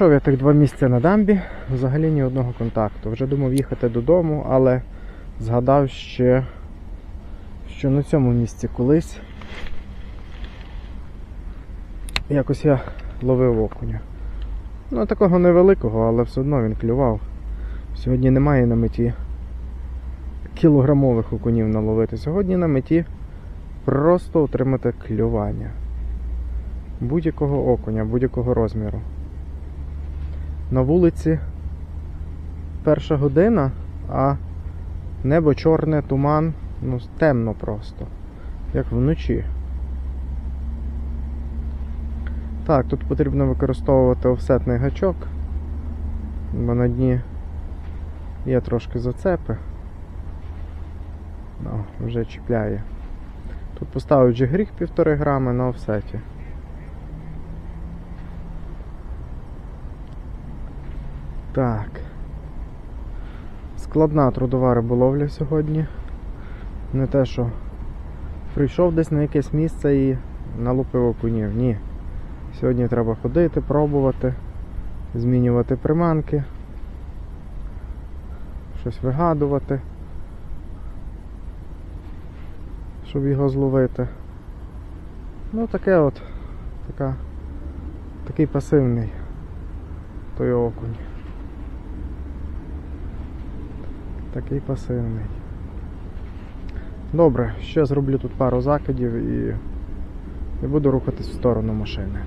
Пройшов я тих два місця на дамбі, взагалі ні одного контакту. Вже думав їхати додому, але згадав ще, що на цьому місці колись якось я ловив окуня. Ну, такого невеликого, але все одно він клював. Сьогодні немає на меті кілограмових окунів наловити. Сьогодні на меті просто отримати клювання. Будь-якого окуня, будь-якого розміру. На вулиці перша година, а небо чорне, туман, ну темно просто, як вночі. Так, тут потрібно використовувати офсетний гачок, бо на дні є трошки зацепи. О, вже чіпляє. Тут поставив джигріх 1,5 грами на офсеті. Так. Складна трудова риболовля сьогодні. Не те, що прийшов десь на якесь місце і налупив окунів. Ні. Сьогодні треба ходити, пробувати, змінювати приманки, щось вигадувати, щоб його зловити. Ну таке от, така, такий пасивний той окунь. Такий пасивний. Добре, ще зроблю тут пару закидів і, і буду рухатись в сторону машини.